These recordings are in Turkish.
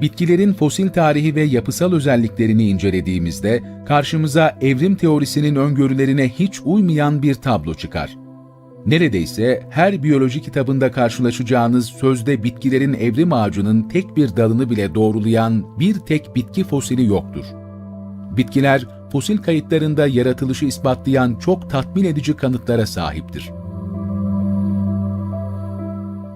Bitkilerin fosil tarihi ve yapısal özelliklerini incelediğimizde karşımıza evrim teorisinin öngörülerine hiç uymayan bir tablo çıkar. Neredeyse her biyoloji kitabında karşılaşacağınız sözde bitkilerin evrim ağacının tek bir dalını bile doğrulayan bir tek bitki fosili yoktur. Bitkiler, fosil kayıtlarında yaratılışı ispatlayan çok tatmin edici kanıtlara sahiptir.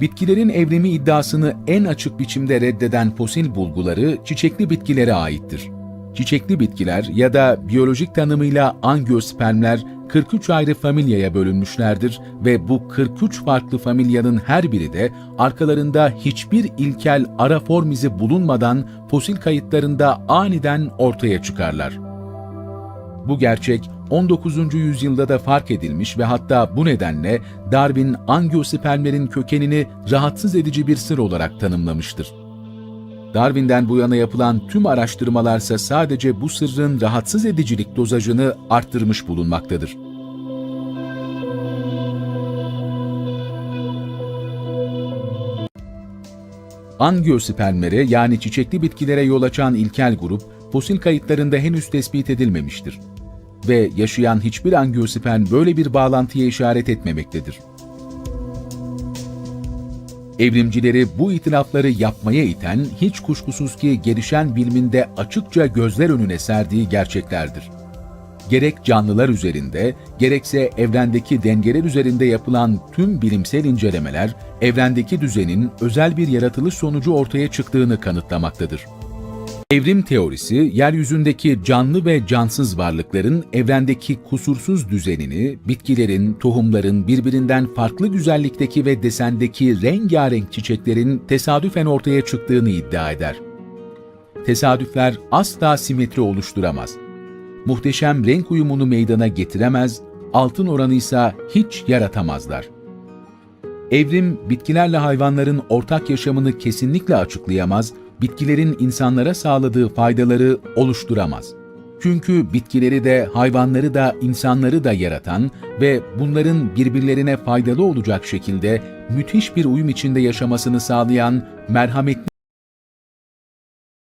Bitkilerin evrimi iddiasını en açık biçimde reddeden fosil bulguları çiçekli bitkilere aittir. Çiçekli bitkiler ya da biyolojik tanımıyla angiospermler 43 ayrı familyaya bölünmüşlerdir ve bu 43 farklı familyanın her biri de arkalarında hiçbir ilkel ara form izi bulunmadan fosil kayıtlarında aniden ortaya çıkarlar. Bu gerçek 19. yüzyılda da fark edilmiş ve hatta bu nedenle Darwin angiospermlerin kökenini rahatsız edici bir sır olarak tanımlamıştır. Darwin'den bu yana yapılan tüm araştırmalarsa sadece bu sırrın rahatsız edicilik dozajını arttırmış bulunmaktadır. Angiospermlere yani çiçekli bitkilere yol açan ilkel grup fosil kayıtlarında henüz tespit edilmemiştir ve yaşayan hiçbir angiosperm böyle bir bağlantıya işaret etmemektedir. Evrimcileri bu itirafları yapmaya iten hiç kuşkusuz ki gelişen biliminde açıkça gözler önüne serdiği gerçeklerdir. Gerek canlılar üzerinde, gerekse evrendeki dengeler üzerinde yapılan tüm bilimsel incelemeler, evrendeki düzenin özel bir yaratılış sonucu ortaya çıktığını kanıtlamaktadır. Evrim teorisi, yeryüzündeki canlı ve cansız varlıkların evrendeki kusursuz düzenini, bitkilerin, tohumların birbirinden farklı güzellikteki ve desendeki rengarenk çiçeklerin tesadüfen ortaya çıktığını iddia eder. Tesadüfler asla simetri oluşturamaz. Muhteşem renk uyumunu meydana getiremez, altın oranı ise hiç yaratamazlar. Evrim, bitkilerle hayvanların ortak yaşamını kesinlikle açıklayamaz, bitkilerin insanlara sağladığı faydaları oluşturamaz. Çünkü bitkileri de, hayvanları da, insanları da yaratan ve bunların birbirlerine faydalı olacak şekilde müthiş bir uyum içinde yaşamasını sağlayan merhametli